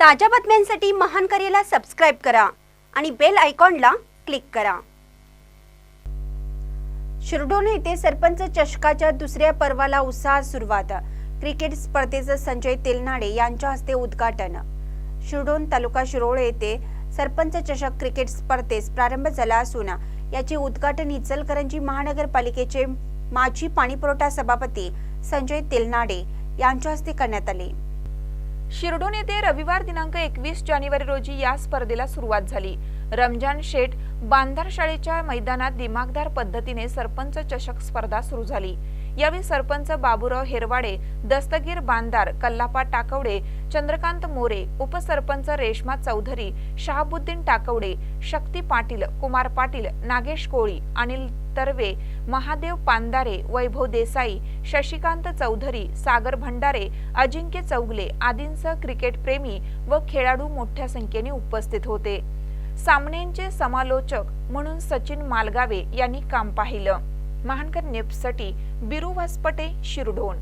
ताज्या बातम्यांसाठी महान करेला सबस्क्राईब करा आणि बेल आयकॉनला क्लिक करा. शिरडोन येथे सरपंच चषकाच्या दुसऱ्या पर्वाला उत्साहात सुरुवात. क्रिकेट स्पर्धेचं संजय तेलनाडे यांच्या हस्ते उद्घाटन. शिरडोन तालुका शिरोळ येथे सरपंच चषक क्रिकेट स्पर्धेस प्रारंभ झाला असून याचे उद्घाटन इचलकरंजी महानगरपालिकेचे माजी पाणीपुरवठा सभापती संजय तेलनाडे यांच्या हस्ते करण्यात आले. शिरडून येथे रविवार दिनांक एकवीस जानेवारी रोजी या स्पर्धेला सुरुवात झाली. रमजान शेठ बांधार शाळेच्या मैदानात दिमागदार पद्धतीने सरपंच चषक स्पर्धा सुरू झाली. यावेळी सरपंच बाबूराव हेरवाडे दस्तगीर बांधार कल्लापा टाकवडे चंद्रकांत मोरे उपसरपंच रेश्मा चौधरी शहाबुद्दीन टाकवडे शक्ती पाटील कुमार पाटील नागेश कोळी अनिल तर्वे महादेव पांदारे वैभव देसाई शशिकांत चौधरी सागर भंडारे अजिंक्य चौगले आदींसह क्रिकेट प्रेमी व खेळाडू मोठ्या संख्येने उपस्थित होते. सामन्यांचे समालोचक म्हणून सचिन मालगावे यांनी काम पाहिलं. महानकर नेपसाठी बिरू वासपटे शिरडोन